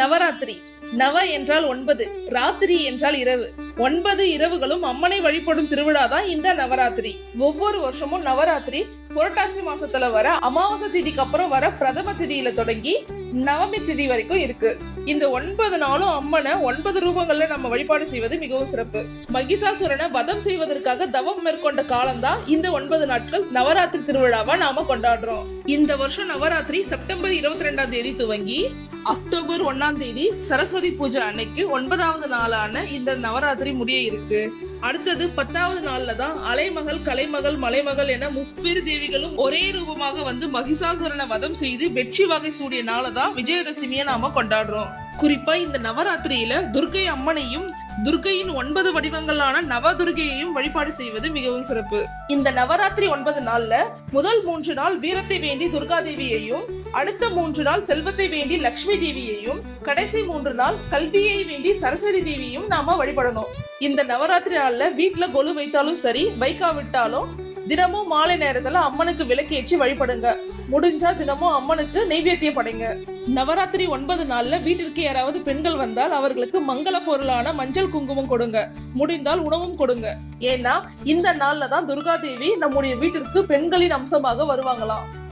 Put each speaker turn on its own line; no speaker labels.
நவராத்திரி. நவ என்றால் ஒன்பது ராத்திரி என்றால் இரவு. ஒன்பது இரவுகளும் அம்மனை வழிபடும் திருவிழா தான் இந்த நவராத்திரி. ஒவ்வொரு வருஷமும் நவராத்திரி புரட்டாசி மாசத்துல வர அமாவாசை திதிக்கு அப்புறம் வர பிரதம திதியில தொடங்கி நவமி திதி வரைக்கும் இருக்கு. இந்த ஒன்பது நாளும் அம்மனை ஒன்பது ரூபங்கள்ல நம்ம வழிபாடு செய்வது மிகவும் சிறப்பு. மகிஷாசுரனை வதம் செய்வதற்காக தவம் மேற்கொண்ட காலம்தான் இந்த ஒன்பது நாட்கள் நவராத்திரி திருவிழாவா நாம கொண்டாடுறோம். இந்த வருஷம் நவராத்திரி செப்டம்பர் இருபத்தி ரெண்டாம் தேதி துவங்கி அக்டோபர் ஒன்னாம் தேதி சரஸ்வதி பூஜை அன்னைக்கு ஒன்பதாவது நாளான இந்த நவராத்திரி முடிய இருக்கு. அடுத்தது பத்தாவது நாள்ல தான் அலைமகள் கலைமகள் மலைமகள் என முப்பெரு தேவிகளும் ஒரே ரூபமாக வந்து மகிஷாசுரனை வதம் செய்து வெற்றி வகை சூடிய நாளை தான் விஜயதசமியை நாம கொண்டாடுறோம். குறிப்பா இந்த நவராத்திரியில துர்க்கை அம்மனையும் துர்க்கையின் ஒன்பது வடிவங்களான நவதுர்கையையும் வழிபாடு செய்வது மிகவும் சிறப்பு. இந்த நவராத்திரி ஒன்பது நாள்ல முதல் மூன்று நாள் வீரத்தை வேண்டி துர்கா தேவியையும் அடுத்த மூன்று நாள் செல்வத்தை வேண்டி லக்ஷ்மி தேவியையும் கடைசி மூன்று நாள் கல்வியை வேண்டி சரஸ்வதி தேவியையும் நாம வழிபடணும். இந்த நவராத்திரி நாள்ல வீட்டுல கொலு வைத்தாலும் சரி வைக்காவிட்டாலும் தினமும் மாலை நேரத்துல அம்மனுக்கு விளக்கேற்றி வழிபடுங்க. முடிஞ்சா தினமும் அம்மனுக்கு நெய்வேத்தியம் படைங்க. நவராத்திரி ஒன்பது நாள்ல வீட்டிற்கு யாராவது பெண்கள் வந்தால் அவர்களுக்கு மங்கள பொருளான மஞ்சள் குங்குமம் கொடுங்க. முடிந்தால் உணவும் கொடுங்க. ஏன்னா இந்த நாள்ல தான் துர்கா தேவி நம்முடைய வீட்டிற்கு பெண்களின் அம்சமாக வருவாங்களாம்.